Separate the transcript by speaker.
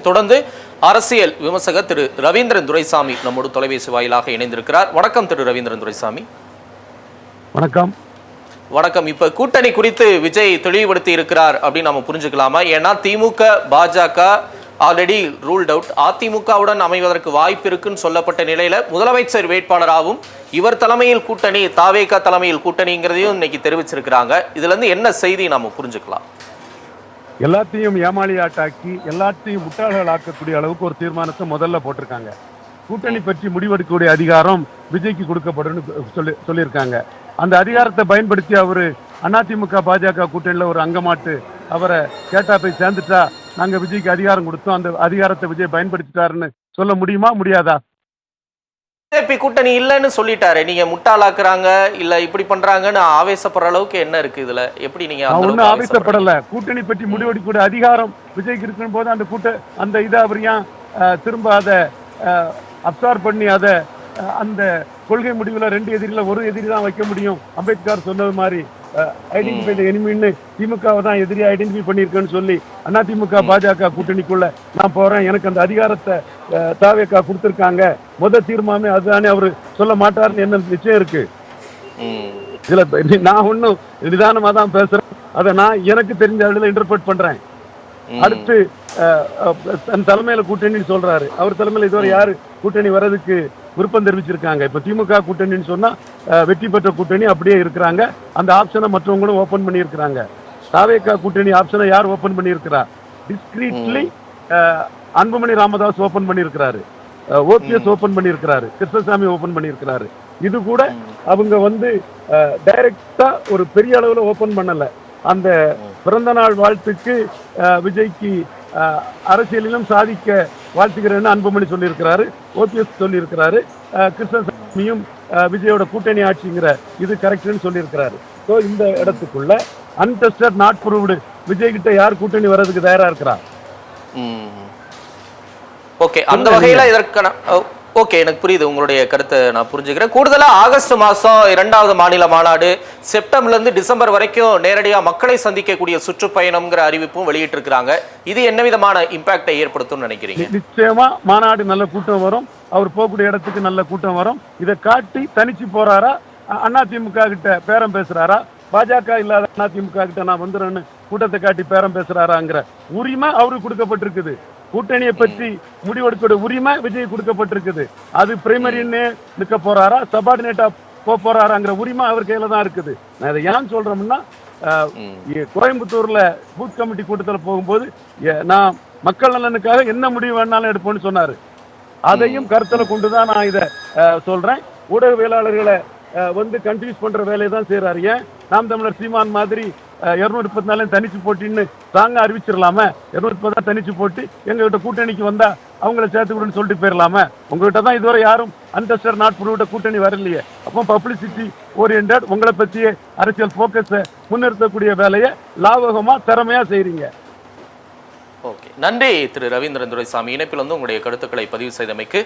Speaker 1: தொடர்ந்து அரசியல் விமர்சகர் திரு ரவீந்திரன் துரைசாமி நம்மோடு தொலைபேசி வாயிலாக இணைந்திருக்கிறார். வணக்கம் திரு ரவீந்திரன் துரைசாமி.
Speaker 2: வணக்கம்.
Speaker 1: வணக்கம். இப்ப கூட்டணி குறித்து விஜய் தெளிவுபடுத்தி இருக்கிறார் அப்படின்னு நம்ம புரிஞ்சுக்கலாமா? ஏன்னா திமுக பாஜக ஆல்ரெடி ரூல்ட் அவுட் அதிமுகவுடன் அமைவதற்கு வாய்ப்பு இருக்குன்னு சொல்லப்பட்ட நிலையில முதலமைச்சர் வேட்பாளராகவும் இவர் தலைமையில் கூட்டணி தாவேகா தலைமையில் கூட்டணிங்கிறதையும் இன்னைக்கு தெரிவிச்சிருக்கிறாங்க. இதுல இருந்து என்ன செய்தி நாம புரிஞ்சுக்கலாம்?
Speaker 2: எல்லாத்தையும் ஏமாளி ஆட்டாக்கி எல்லாத்தையும் முட்டாள்கள் ஆக்கக்கூடிய அளவுக்கு ஒரு தீர்மானத்தை முதல்ல போட்டிருக்காங்க. கூட்டணி பற்றி முடிவெடுக்கக்கூடிய அதிகாரம் விஜய்க்கு கொடுக்கப்படும் சொல்லி சொல்லியிருக்காங்க. அந்த அதிகாரத்தை பயன்படுத்தி அவர் அதிமுக பாஜக கூட்டணியில் ஒரு அங்கமாட்டு அவரை கேட்டா போய் சேர்ந்துட்டா நாங்கள் விஜய்க்கு அதிகாரம் கொடுத்தோம். அந்த அதிகாரத்தை விஜய் பயன்படுத்திட்டாருன்னு சொல்ல முடியுமா? முடியாதா?
Speaker 1: பிஜேபி கூட்டணி இல்லைன்னு சொல்லிட்டாரு. நீங்க முட்டாளாக்குறாங்க இல்ல இப்படி பண்றாங்கன்னு ஆவேசப்படுற அளவுக்கு என்ன இருக்கு இதுல? எப்படி நீங்க ஆவேசப்படுறீங்க?
Speaker 2: ஆவேசப்படல. கூட்டணி பற்றி முடிவெடுக்கக்கூடிய அதிகாரம் விஜய்க்கு இருக்கும் போது அந்த கூட்ட அந்த இதை அவர் ஏன் திரும்ப அதை அப்சார்ப் பண்ணி அதை அந்த கொள்கை முடிவுல ரெண்டு எதிரில ஒரு எதிரி தான் வைக்க முடியும். அம்பேத்கர் சொன்னது மாதிரி ஐடென்டிஃபை எனிமின்னு திமுகவை தான் எதிரியா ஐடென்டிஃபை பண்ணியிருக்கேன்னு சொல்லி அதிமுக பாஜக கூட்டணிக்குள்ள நான் போறேன். எனக்கு அந்த அதிகாரத்தை தாவேக்கா கொடுத்துருக்காங்க. முத தீர்மானமே அதுதானே அவர் சொல்ல மாட்டாருன்னு என்ன நிச்சயம் இருக்கு. இதுல நான் ஒன்றும் நிதானமா தான் பேசுறேன். அதை நான் எனக்கு தெரிஞ்ச அளவில் இன்டர்பிரட் பண்றேன். அடுத்து தன் தலைமையில கூட்டணின்னு சொல்றாரு. அவர் தலைமையில இதுவரை யாரு கூட்டணி வர்றதுக்கு விருப்பம் தெரிவிச்சிருக்காங்க. இப்ப திமுக கூட்டணின்னு சொன்னா வெற்றி பெற்ற கூட்டணி அப்படியே இருக்கிறாங்க. அந்த ஆப்ஷனை மற்றவங்களும் ஓபன் பண்ணியிருக்கிறாங்க. தாவேக்கா கூட்டணி ஆப்ஷனை யார் ஓபன் பண்ணியிருக்கிறா? டிஸ்கிரீட்லி அன்புமணி ராமதாஸ் ஓபன் பண்ணியிருக்கிறாரு. ஓபிஎஸ் ஓபன் பண்ணியிருக்கிறாரு. கிருஷ்ணசாமி ஓபன் பண்ணியிருக்கிறாரு. இது கூட அவங்க வந்து டைரக்டா ஒரு பெரிய அளவுல ஓபன் பண்ணல. அந்த பிறந்த நாள் வாழ்த்துக்கு விஜய்க்கு அரசியலிலும் சாதிக்க வாழ்த்துகிறேன்னு அன்புமணி சொல்லியிருக்கிறாரு ஓபிஎஸ் சொல்லியிருக்கிறாரு கிருஷ்ணசாமியும் விஜயோட கூட்டணி ஆட்சிங்கிற இது கரெக்ட்னு சொல்லியிருக்கிறாரு. ஸோ இந்த இடத்துக்குள்ள அன்டெஸ்டட் நாட் ப்ரூவ்டு விஜய் கிட்ட யார் கூட்டணி வர்றதுக்கு தயாரா இருக்கிறா?
Speaker 1: ஓகே அந்த வகையில இதற்கான ஓகே எனக்கு புரியுது. உங்களுடைய கருத்தை நான் புரிஞ்சுக்கிறேன். கூடுதலாக ஆகஸ்ட் மாதம் இரண்டாவது மாநில மாநாடு செப்டம்பர்லேருந்து டிசம்பர் வரைக்கும் நேரடியாக மக்களை சந்திக்கக்கூடிய சுற்றுப்பயணம்ங்கிற அறிவிப்பும் வெளியிட்டிருக்கிறாங்க. இது என்ன விதமான இம்பாக்டை ஏற்படுத்தும்னு நினைக்கிறீங்க?
Speaker 2: நிச்சயமா மாநாடு நல்ல கூட்டம் வரும். அவர் போகக்கூடிய இடத்துக்கு நல்ல கூட்டம் வரும். இதை காட்டி தனிச்சு போறாரா? அண்ணா அதிமுக கிட்ட பேரம் பேசுறாரா? பாஜக இல்லாத அதிமுக கிட்ட நான் வந்துடுறேன்னு கூட்டத்தை காட்டி பேரம் பேசுறாராங்கிற உரிமை அவருக்கு கொடுக்கப்பட்டிருக்குது. கூட்டணியை பற்றி முடிவெடுக்கிற உரிமை விஜய் கொடுக்கப்பட்டிருக்குது. அது பிரைமரின்னு நிற்க போறாரா? சபார்டினேட்டா போக போறாராங்கிற உரிமை அவர் கையில தான் இருக்குது. நான் இதை ஏன் சொல்றோம்னா கோயம்புத்தூர்ல பூத் கமிட்டி கூட்டத்துல போகும்போது நான் மக்கள் நலனுக்காக என்ன முடிவு வேணாலும் எடுப்போம்னு சொன்னாரு. அதையும் கருத்துல கொண்டுதான் நான் இதை சொல்றேன். ஊடகவியலாளர்களை வந்து கன்ஃபியூஸ் பண்ற வேலையை தான் செய்யறாரு ஏன்? நாம் தமிழர் சீமான் மாதிரி இரநூறு முப்பத்தி நாலு தனிச்சு போட்டின்னு தாங்க அறிவிச்சிடலாமே இருநூத்தி முப்பதா தனிச்சு போட்டு எங்ககிட்ட கூட்டணிக்கு வந்தா அவங்கள சேர்த்து விடுன்னு சொல்லிட்டு போயிடலாமே உங்ககிட்ட தான் இதுவரை யாரும் அன்டஸ்டர் நாட் புரிவிட்ட கூட்டணி வரலையே. அப்போ பப்ளிசிட்டி ஓரியன்ட் உங்களை பற்றிய அரசியல் ஃபோக்கஸை முன்னிறுத்தக்கூடிய வேலையை லாபகமா திறமையா செய்கிறீங்க
Speaker 1: ஓகே. நன்றி திரு ரவீந்திரன் துரைசாமி. இணைப்பில் வந்து உங்களுடைய கருத்துக்களை பதிவு செய்தமைக்கு